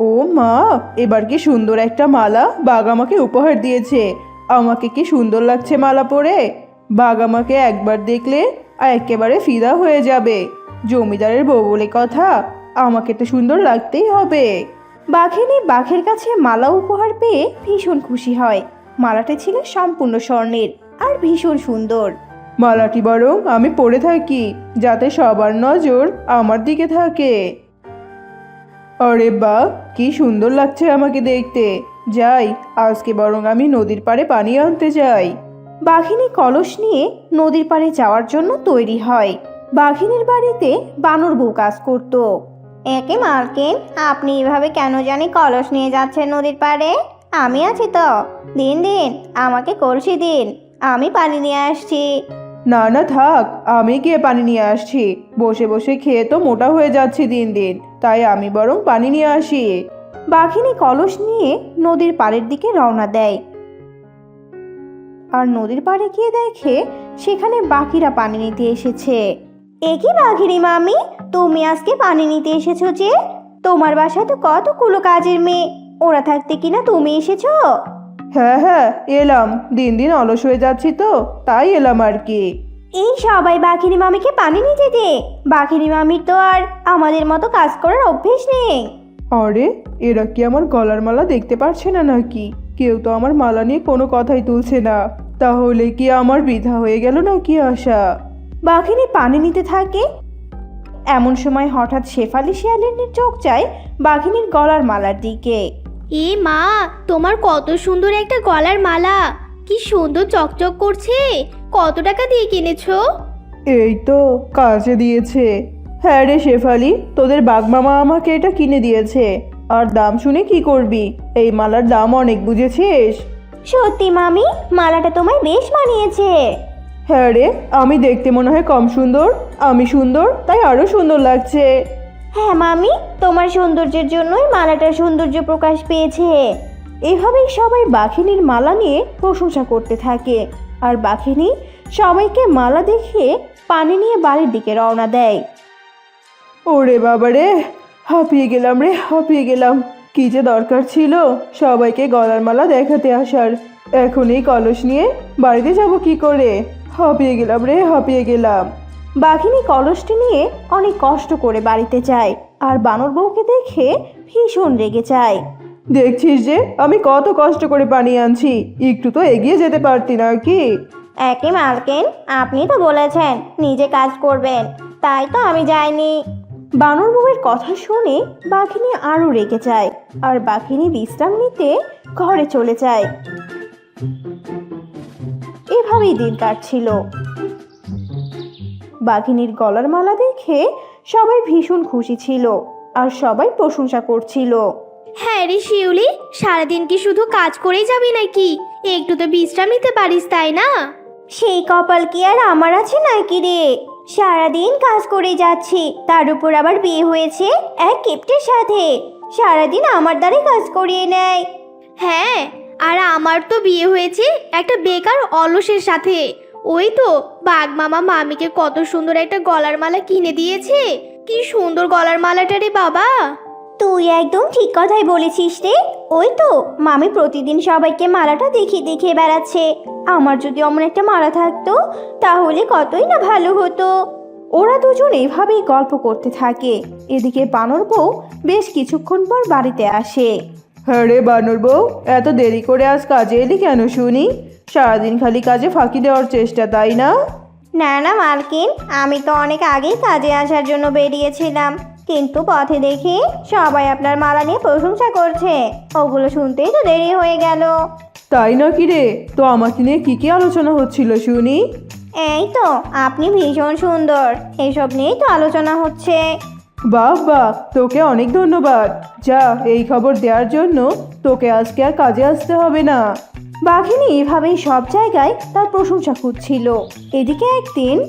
ও মা এবার কি সুন্দর একটা মালা? বাঘ আমাকে উপহার দিয়েছে। আমাকে কি সুন্দর লাগছে মালা পরে? বাঘ আমাকে একবার দেখলে আর একেবারে ফিদা হয়ে যাবে। জমিদারের বউ বলে কথা আমাকে তো সুন্দর লাগতেই হবে। বাঘিনী বাঘের কাছে মালা উপহার পেয়ে ভীষণ খুশি হয়। মালাটি ছিল সম্পূর্ণ স্বর্ণের আর ভীষণ সুন্দর। মালাটি বরং আমি পরে থাকি যাতে সবার নজর আমার দিকে থাকে। আরে বা, কি সুন্দর লাগছে আমাকে দেখতে। যাই, আজকে বরং আমি নদীর পাড়ে পানি আনতে যাই। বাঘিনী কলস নিয়ে নদীর পাড়ে যাওয়ার জন্য তৈরি হয়। বাঘিনীর বাড়িতে বানর বউ কাজ করত। একে মালকিন আপনি এভাবে কেন জানি কলস নিয়ে যাচ্ছেন নদীর পাড়ে? আমি আছি তো। দিন দিন, আমাকে কলসি দিন। আমি পানি নিয়ে আসছি। না না, থাক, আমি গিয়ে পানি নিয়ে আসছি। বসে বসে খেয়ে তো মোটা হয়ে যাচ্ছি দিন দিন। তাই আমি বরং পানি নিয়ে আসি। বাঘিনী কলস নিয়ে নদীর পাড়ের দিকে রওনা দেয়। আর নদীর পাড়ে গিয়ে দেখে সেখানে বাকিরা পানি নিতে এসেছে। একই বাঘিনী মামি, তুমি আজকে পানি নিতে এসেছ যে? তোমার বাসায় তো কতগুলো কাজের মেয়ে, ওরা থাকতে কিনা তুমি এসেছ? হ্যাঁ হ্যাঁ এলাম। দিন দিন অলস হয়ে যাচ্ছি তো তাই এলাম আর কি। এই সবাই বাঘিনী মামিকে পানি নিতে দে। বাঘিনী মামির তো আর আমাদের মতো কাজ করার অভ্যেস নেই। আরে এরা কি আমার গলার মালা দেখতে পারছে না নাকি? কেউ তো আমার মালা নিয়ে কোনো কথাই তুলছে না। তাহলে কি আমার বৃথা হয়ে গেল নাকি আশা? বাঘিনী পানি নিতে থাকে। এমন সময় হঠাৎ শেফালি শিয়ালিনীর চোখ যায় বাঘিনীর গলার মালার দিকে। এ মা তোমার কত সুন্দর একটা গলার মালা। কি সুন্দর চকচক করছে। কত টাকা দিয়ে কিনেছো? এই তো কাজে দিয়েছে। হ্যাঁ রে শেফালি তোদের বাগমামা আমাকে এটা কিনে দিয়েছে। আর দাম শুনে কি করবি? এই মালার দাম অনেক বুঝেছিস? সত্যি মামি মালাটা তোমায় বেশ মানিয়েছে। হ্যাঁ রে আমি দেখতে মনে হয় কম সুন্দর আমি সুন্দর তাই আরও সুন্দর লাগছে। হ্যাঁ মামি, তোমার সৌন্দর্যের জন্যই মালাটার সৌন্দর্য প্রকাশ পেয়েছে। এভাবেই সবাই বাঘিনীর মালা নিয়ে প্রশংসা করতে থাকে। আর বাঘিনী সবাইকে মালা দেখিয়ে পানি নিয়ে বাড়ির দিকে রওনা দেয়। ওরে বাবা রে, হাঁপিয়ে গেলাম রে, হাঁপিয়ে গেলাম। কি যে দরকার ছিল সবাইকে গলার মালা দেখাতে আসার। এখন এই কলস নিয়ে বাড়িতে যাব কি করে? হাঁপিয়ে গেলাম রে, হাঁপিয়ে গেলাম। বাঘিনী কলসটি নিয়ে অনেক কষ্ট করে বাড়িতে যায় আর বানর বউকে দেখে ভীষণ রেগে যায়। দেখছিস যে আমি কত কষ্ট করে পানি আনছি একটু তো এগিয়ে যেতে পারতি না কি একে মালকিন আপনি তো বলেছেন নিজে কাজ করবেন তাই তো আমি যাইনি। বানর বউয়ের কথা শুনে বাঘিনী আরও রেগে যায় আর বাঘিনী বিশ্রাম নিতে ঘরে চলে যায়। এভাবেই দিন কাটছিল। বাঘিনীর গলার মালা দেখে সবাই ভীষণ খুশি ছিল আর সবাই প্রশংসা করছিল। হ্যাঁ রে শিউলি সারাদিন কি শুধু কাজ করেই যাবি নাকি? একটু তো বিশ্রাম নিতে পারিস তাই না? সেই কপাল কি আর আমার আছে নাকি রে? সারাদিন কাজ করে যাচ্ছি তার উপর আবার বিয়ে হয়েছে এক কেপ্টের সাথে। সারাদিন আমার দ্বারে কাজ করিয়ে নেয়। হ্যাঁ আর আমার তো বিয়ে হয়েছে একটা বেকার অলসের সাথে। ওই তো বাঘ মামা মামিকে কত সুন্দর একটা গলার মালা কিনে দিয়েছে। কি সুন্দর গলার মালাটা রে বাবা। তুই একদম ঠিক কথাই বলেছিস রে। ওই তো মামি প্রতিদিন সবাইকে মালাটা দেখিয়ে দেখিয়ে বেড়াচ্ছে। আমার যদি অমন একটা মালা থাকতো তাহলে কতই না ভালো হতো। ওরা দুজন এভাবেই গল্প করতে থাকে। এদিকে বানর বউ বেশ কিছুক্ষণ পর বাড়িতে আসে। হ্যাঁ রে বানর বউ এত দেরি করে আজ কাজে এলি কেন শুনি? সারাদিন খালি কাজে ফাঁকি দেওয়ার চেষ্টা তাই না? না না মালকিন আমি তো অনেক আগেই কাজে আসার জন্য বেরিয়েছিলাম। কিন্তু পথে দেখি সবাই আপনার মালা নিয়ে প্রশংসা করছে। ওগুলো শুনতেই তো দেরি হয়ে গেল। তাই নাকি রে? তো আমাকে নিয়ে কি কি আলোচনা হচ্ছিল শুনি? এই তো আপনি ভীষণ সুন্দর। এসব নিয়েই তো আলোচনা হচ্ছে। বাহ বাহ তোকে অনেক ধন্যবাদ। যা এই খবর দেওয়ার জন্য তোকে আজকে আর কাজে আসতে হবে না। বাঘিনী এভাবেই সব জায়গায় তার প্রশংসা খুঁজছিল। এদিকে একদিন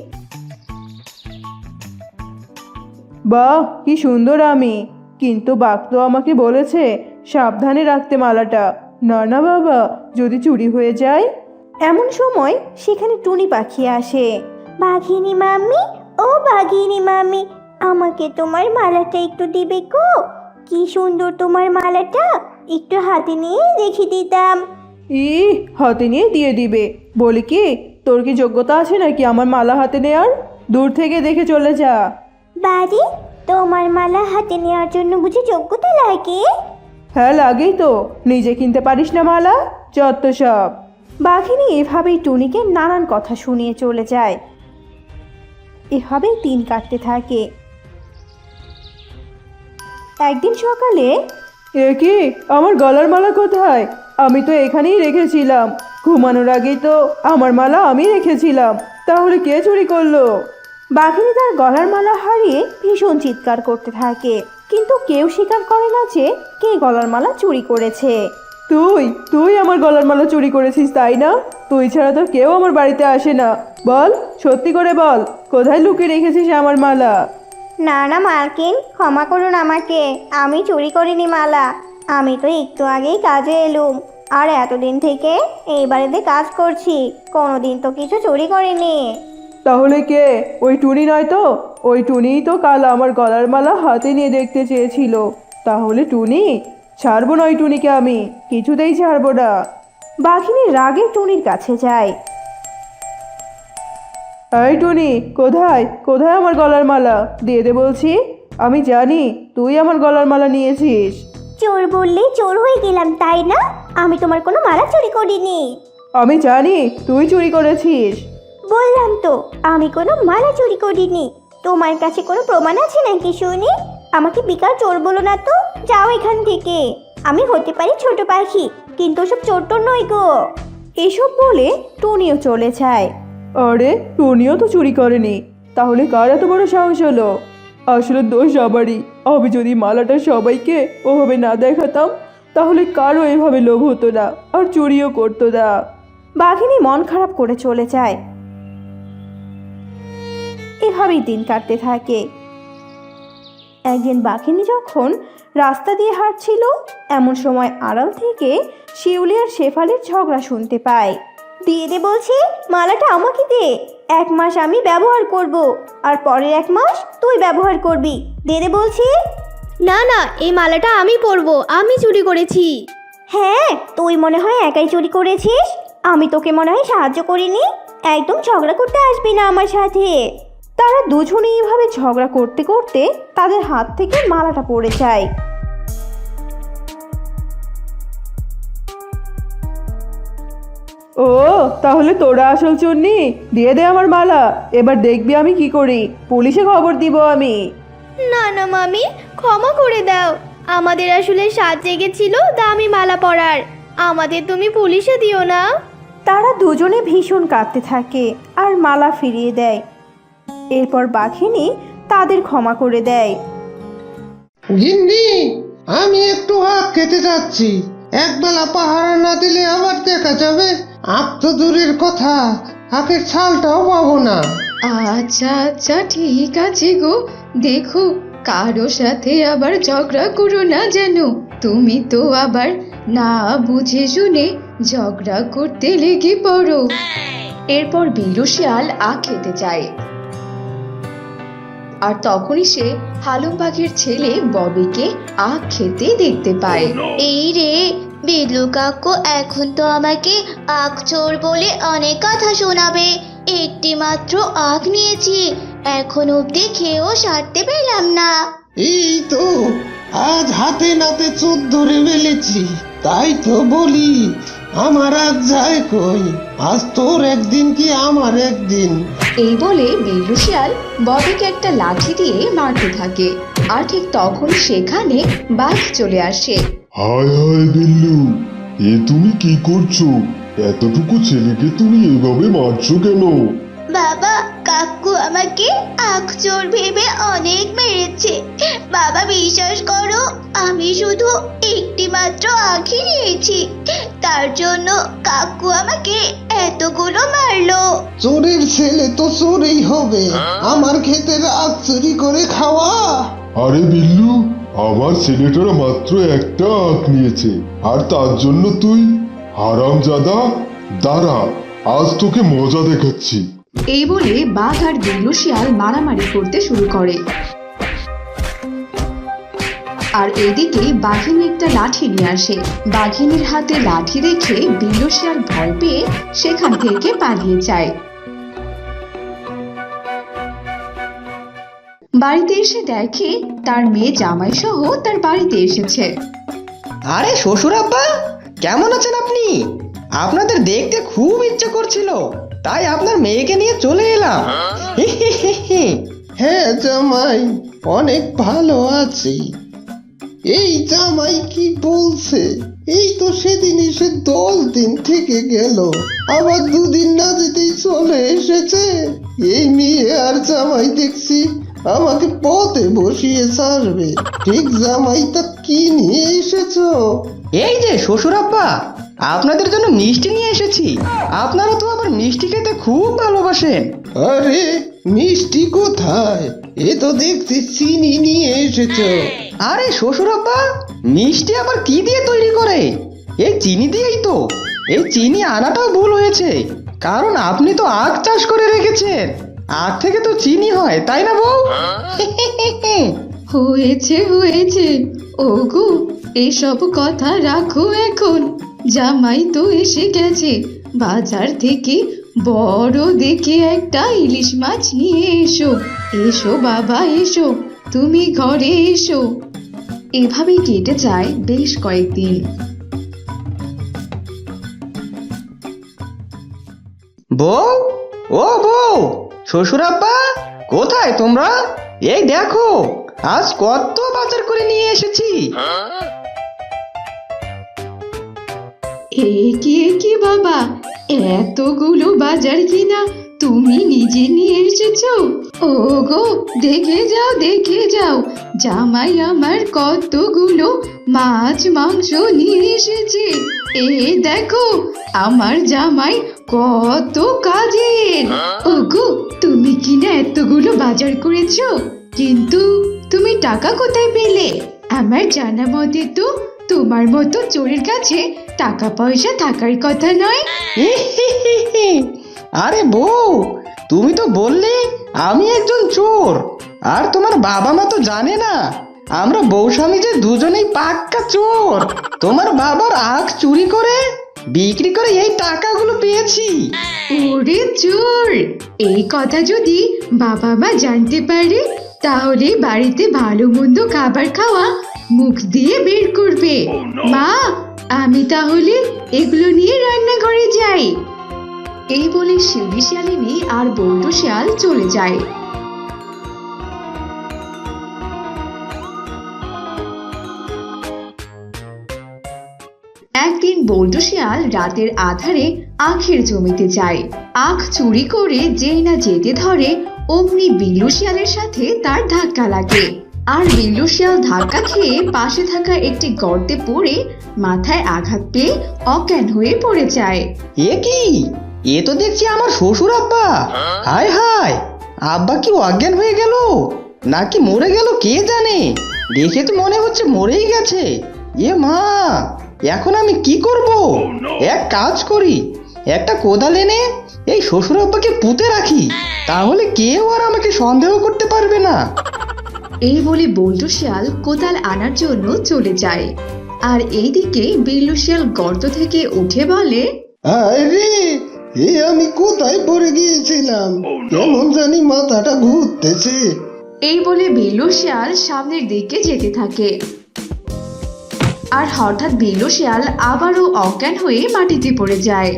বাহ কি সুন্দর আমি। কিন্তু বাঘ তো আমাকে বলেছে সাবধানে রাখতে মালাটা। না না বাবা যদি চুরি হয়ে যায়? এমন সময় সেখানে টুনি পাখি আসে। বাঘিনী মাম্মি ও বাঘিনী মাম্মি আমাকে তোমার মালাটা একটু দিবে গো। কি সুন্দর তোমার মালাটা একটু হাতে নিয়ে রেখে দিতাম। ই হাতে নিয়ে দিয়ে দিবে। বলি কি তোর কি যোগ্যতা আছে নাকি আমার মালা হাতে নেয়ার? দূর থেকে দেখে চলে যা। বাড়ি তোমার মালা হাতে নেওয়ার জন্য বুঝি যোগ্যতা লাগে? হ্যাঁ লাগেই তো। নিজে কিনতে পারিস না মালা? যত সব। বাঘিনী এভাবেই টুনিকে নানান কথা শুনিয়ে চলে যায়। এভাবেই দিন কাটতে থাকে। একদিন সকালে এ কি? আমার গলার মালা কোথায়? আমি তো এখানেই রেখেছিলাম। ঘুমানোর আগেই তো আমার মালা আমি রেখেছিলাম। তাহলে কে চুরি করল? বাঘিনী তার গলার মালা হারিয়ে ভীষণ চিৎকার করতে থাকে। কিন্তু কেউ স্বীকার করে না যে কে গলার মালা চুরি করেছে। তুই তুই আমার গলার মালা চুরি করেছিস তাই না? তুই ছাড়া তো কেউ আমার বাড়িতে আসে না। বল সত্যি করে বল কোথায় লুকিয়ে রেখেছিস আমার মালা? না না মালকিন ক্ষমা করুন আমাকে। আমি চুরি করিনি মালা। আমি তো একটু আগেই কাজে এলুম। আর এতদিন থেকে এই বাড়িতে কাজ করছি। কোনোদিন তো কিছু চুরি করিনি। তাহলে কে? ওই টুনি নয় তো? ওই টুনিই তো কাল আমার গলার মালা হাতে নিয়ে দেখতে চেয়েছিল। তাহলে টুনি? ছাড়বো না ওই টুনিকে আমি। কিছুতেই ছাড়বো না। বাঘিনী রাগে টুনির কাছে যায়। এই টুনি কোথায়? কোথায় আমার গলার মালা? দিয়ে দে বলছি। আমি জানি তুই আমার গলার মালা নিয়েছিস। চোর বললে চোর হয়ে গেলাম তাই না? আমি তোমার কোনো মালা চুরি করিনি। আমি জানি তুই চুরি করেছিস। বললাম তো আমি কোনো মালা চুরি করিনি। তোমার কাছে কোনো প্রমাণ আছে নাকি শুনি? আমাকে বিকার চোর বলো না তো যাও এখান থেকে। আমি হতে পারি ছোট পাখি কিন্তু সব চোর টোর নই গো। এসব বলে টুনিও চলে যায়। আরে টুনিও তো চুরি করেনি। তাহলে কার এত বড় সাহস হলো? আসলে দোষ আবারই আমি যদি মালাটা সবাইকে ওভাবে না দেখাতাম, তাহলে কারও এভাবে লোভ হতো না আর চুরিও করতো না। বাঘিনী মন খারাপ করে চলে যায়। এভাবেই দিন কাটতে থাকে। একদিন বাঘিনী যখন রাস্তা দিয়ে হাঁটছিল, এমন সময় আড়াল থেকে শিউলি আর শেফালির ঝগড়া শুনতে পায়। দিয়ে দে বলছি মালাটা আমাকে দে। এক মাস আমি ব্যবহার করব আর পরের এক মাস তুই ব্যবহার করবি। দে দে বলছি। না না এই মালাটা আমি পরবো আমি চুরি করেছি। হ্যাঁ তুই মনে হয় একাই চুরি করেছিস? আমি তোকে মনে হয় সাহায্য করিনি। একদম ঝগড়া করতে আসবি না আমার সাথে। তারা দুজনেই এভাবে ঝগড়া করতে করতে তাদের হাত থেকে মালাটা পড়ে যায়। ও তাহলে তোরা আসল চুন্নি। দিয়ে দে আমার মালা। এবার দেখবি আমি কি করি। পুলিশে খবর দিব আমি। না না মামি ক্ষমা করে দাও। আমাদের আসলে সাজ জেগেছিল দামি মালা পরার। আমাদের তুমি পুলিশে দিও না। তারা দুজনে ভীষণ কাঁদতে থাকে আর মালা ফিরিয়ে দেয়। এরপর বাঘিনী তাদের ক্ষমা করে দেয়। গিন্নি আমি একটু আখ খেতে যাচ্ছি। একবেলা পাহারা না দিলে আবার দেখা যাবে। তো দূরের কথা আখের ছালটাও পাবো না। আচ্ছা আচ্ছা ঠিক আছে গো। দেখো কারও সাথে আবার ঝগড়া করো না যেন। তুমি তো আবার না বুঝে শুনে ঝগড়া করতে লেগে পড়ো। এরপর বিলু শিয়াল আখ খেতে যায়। আর তখনই সে হালুম পাখির ছেলে ববিকে আখ খেতে দেখতে পায়। এই রে বিদলু কাকু এখন তো আমাকে আখ চোর বলে অনেক কথা শোনাবে। একটি মাত্র আখ নিয়েছি। এখন অব্দি খেয়েও সারতে পেলাম না। এই তো আজ হাতে নাতে চোদ ধরে ফেলেছি। তাই তো বলি আমার আজ যায় কই? আজ তোর একদিন কি আমার একদিন? এই বলে বিল্লু শিয়াল ববিকে একটা লাঠি দিয়ে মারতে থাকে। আর ঠিক তখন সেখানে বাঘ চলে আসে। হায় হায় বিল্লু এ তুমি কি করছ? এতটুকু ছেলেকে তুমি এভাবে মারছো কেন? বাবা কাকু আমাকে আখ চোর ভেবে অনেক মেরেছে। বাবা বিশ্বাস করো আমি শুধু একটি মাত্র আখই নিয়েছি। তার জন্য কাকু আমাকে এতগুলো মারলো। চোরের ছেলে তো চোরেই হবে। আমার ক্ষেতের আখ চুরি করে খাওয়া। আরে বিল্লু আমার ছেলেটার মাত্র একটা আঁক নিয়েছে। আর তার জন্য তুই হারাম জাদা দাঁড়া, আজ তোকে মজা দেখাচ্ছি। এই বলে বাঘ আর বিল্লু শিয়াল মারামারি করতে শুরু করে। আর এদিকে বাঘিনী একটা লাঠি নিয়ে আসে। বাঘিনীর হাতে লাঠি দেখে বিলু শিয়াল ভয় পেয়ে সেখান থেকে পালিয়ে যায়। বাড়িতে এসে দেখে তার মেয়ে জামাই সহ তার বাড়িতে এসেছে। আরে শ্বশুর আব্বা কেমন আছেন আপনি? আপনাদের দেখতে খুব ইচ্ছে করছিল তাই আপনার মেয়েকে নিয়ে চলে এলাম। হ্যাঁ জামাই অনেক ভালো আছি। এই জামাই কি বলছে? এই তো সেদিন এসে দশ দিন থেকে গেল আবার দুদিন না যেতেই চলে এসেছে। এই মেয়ে আর জামাই দেখছি আমাকে পথে বসিয়ে ছাড়বে। ঠিক জামাই তা কি নিয়ে এসেছ? এই যে শ্বশুর আব্বা আপনাদের জন্য মিষ্টি নিয়ে এসেছি। আপনারা তো আবার মিষ্টি খেতে খুব ভালোবাসেন। আরে মিষ্টি কোথায়? এ তো দেখছি চিনি নিয়ে এসেছ। আরে শ্বশুর আব্বা মিষ্টি আবার কি দিয়ে তৈরি করে? এই চিনি দিয়েই তো। এই চিনি আনাটাও ভুল হয়েছে। কারণ আপনি তো আখ চাষ করে রেখেছেন। আখ থেকে তো চিনি হয় তাই না বউ? হয়েছে হয়েছে। ওগো এসব কথা রাখো এখন। জামাই তো এসে গেছে। বাজার থেকে বড় দেখে একটা ইলিশ মাছ নিয়ে এসো। এসো বাবা এসো। তুমি ঘরে এসো। এভাবেই কেটে যায় বেশ কয়েকদিন। বউ? ও বউ! শ্বশুর কোথায় তোমরা? এই দেখো, আজ কত বাজার করে নিয়ে এসেছি। এ কি এ কি বাবা, এতগুলো বাজার কিনা তুমি নিজে নিয়ে এসেছ? ও গো দেখে যাও দেখে যাও, জামাই আমার কতগুলো মাছ, মাংস নিয়ে এসেছে। এ দেখো, আমার জামাই কত কাজের। ওগো, তুমি কিনা এতগুলো বাজার করেছ? কিন্তু তুমি টাকা কোথায় পেলে? আমার জানা মতে তো তোমার মতো চোরের কাছে টাকা পয়সা থাকার কথা নয়। আরে বউ, তুমি তো বললে আমি একজন চোর। আর তোমার বাবা মা তো জানে না, আমরা বউ স্বামী যে দুজনেই পাক্কা চোর। তোমার বাবার আখ চুরি করে বিক্রি করে এই টাকাগুলো পেয়েছি। ওরে চোর! এই কথা যদি বাবা মা জানতে পারে তাহলে বাড়িতে ভালো মন্দ খাবার খাওয়া মুখ দিয়ে বের করবে। মা আমি তাহলে এগুলো নিয়ে রান্নাঘরে যাই। এই বলে শিউলি শিয়ালিনী আর বল্টু শিয়াল চলে যায়। বল্টু শিয়াল রাতের আধারে আখের জমিতে যায়। আখ চুরি করে যেই না যেতে ধরে, অমনি বিল্লু শিয়ালের সাথে তার ধাক্কা লাগে। আর বিল্লু শিয়াল ধাক্কা খেয়ে পাশে থাকা একটি গর্তে পড়ে মাথায় আঘাত পেয়ে অজ্ঞান হয়ে পড়ে যায়। এ কি? এ তো দেখছি আমার শ্বশুর আব্বা। হায় হায়! আব্বা কি অজ্ঞান হয়ে গেল? নাকি মরে গেল কে জানে? দেখে তো মনে হচ্ছে মরেই গেছে। এ মা! এখন আমি কি করব? এক কাজ করি একটা কোদাল এনে এই শ্বশুর আব্বাকে পুঁতে রাখি তাহলে কেউ আর আমাকে সন্দেহ করতে পারবে না। এই বলে বল্টু শিয়াল কোদাল আনার জন্য চলে যায়। আর এইদিকে বিল্লু শিয়াল গর্ত থেকে উঠে বলে আরে এ আমি কোথায় পড়ে গিয়েছিলাম? কেমন জানি মাথাটা ঘুরতেছে। এই বলে বিল্লু শিয়াল সামনের দিকে যেতে থাকে। আর হঠাৎ বিল্লু শিয়াল, আবারও অজ্ঞান হয়ে মাটিতে পড়ে যায়।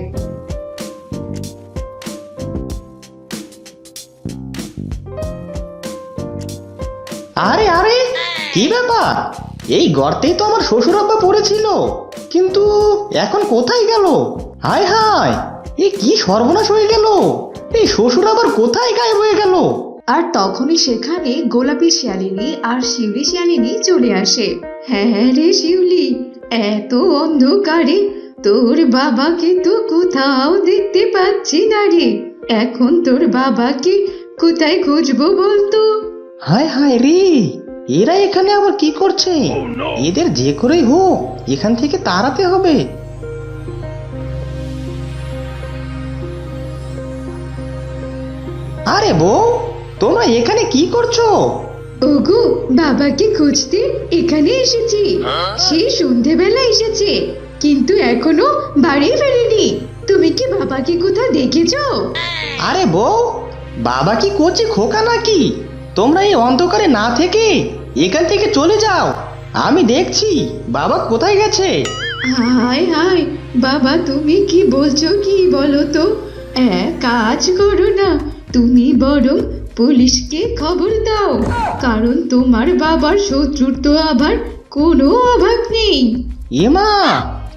আরে আরে, কি ব্যাপার? এই গর্তেই তো আমার শ্বশুর আব্বা পড়েছিল, কিন্তু এখন কোথায় গেল? হায় হায়, এ কি সর্বনাশ হয়ে গেল? এই শ্বশুর আবার কোথায় গায়েব হয়ে গেল? আর তখনই সেখানে গোলাপি শিয়ালিনী আর শিউলি শিয়ালিনী চলে আসে। হ্যাঁ রে শিউলি এত অন্ধকারে তোর বাবাকে তো কোথাও দেখতে পাচ্ছি না রে। এখন তোর বাবাকে কোথায় খুঁজবো বলতো? হায় হায় রে এরা এখানে আবার কি করছে? এদের যে করেই হোক এখান থেকে তাড়াতে হবে। আরে বউ তোমরা এখানে কি করছ? ওগো বাবাকে খুঁজতে এখানে এসেছি। সেই সন্ধেবেলা এসেছে কিন্তু এখনও বাড়ি ফেরেনি। তুমি কি বাবাকে কোথাও দেখেছ? আরে বউ বাবা কি করছে খোকা নাকি? তোমরা এই অন্ধকারে না থেকে এখান থেকে চলে যাও। আমি দেখছি বাবা কোথায় গেছে। হায় হায় বাবা তুমি কি বলছো কি বলো তো? এক কাজ করো না তুমি বরং পুলিশকে খবর দাও কারণ তোমার বাবার শত্রুর তো আবার কোনো অভাব নেই। এমা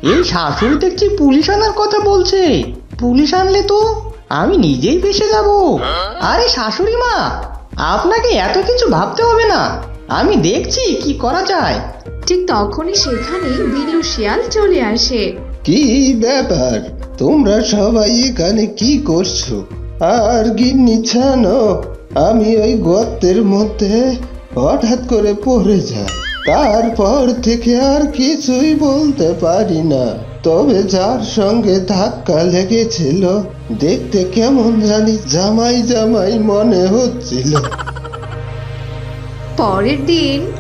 এই শাশুড়ি দেখছি পুলিশ আনার কথা বলছে। পুলিশ আনলে তো আমি নিজেই ফেসে যাব। আরে শাশুড়ি মা আপনাকে এত কিছু ভাবতে হবে না। আমি দেখছি কি করা যায়। ঠিক তখনই সেখানে বিলু শিয়াল চলে আসে। কি ব্যাপার? তোমরা সবাই এখানে কি করছ? আর গিন্নি ছানো আমি ওই গর্তের মধ্যে হঠাৎ করে পড়ে যাই। তারপর থেকে আর কিছুই বলতে পারি না। তবে যার সঙ্গে ধাক্কা লেগেছিল দেখতে কেমন জানি জামাই জামাই মনে হচ্ছিল। পরের দিন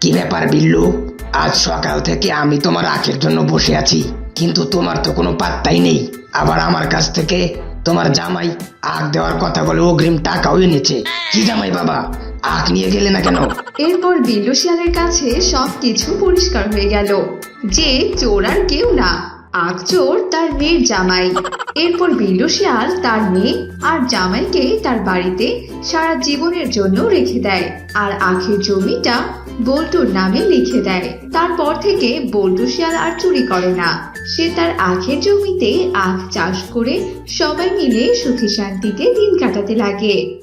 কি ব্যাপার বিল্লু? আজ সকাল থেকে আমি তোমার আখের জন্য বসে আছি, কিন্তু তোমার তো কোনো পাত্তাই নেই। আবার আমার কাছ থেকে তোমার জামাই আখ দেওয়ার কথা বলে অগ্রিম টাকাও এনেছে। কি জামাই বাবা, আখ নিয়ে গেলে না কেন? এরপর বিল্লু শিয়ালের কাছে সবকিছু পরিষ্কার হয়ে গেল। যে চোর আর কেউ না, আখ চোর তার মেয়ের জামাই। এরপর বিল্লু শিয়াল তার মেয়ে আর জামাইকে তার বাড়িতে সারা জীবনের জন্য রেখে দেয়। আর আখের জমিটা বল্টুর নামে লিখে দেয়। তারপর থেকে বল্টু শিয়াল আর চুরি করে না। সে তার আখের জমিতে আখ চাষ করে সবাই মিলে সুখী শান্তিতে দিন কাটাতে লাগে।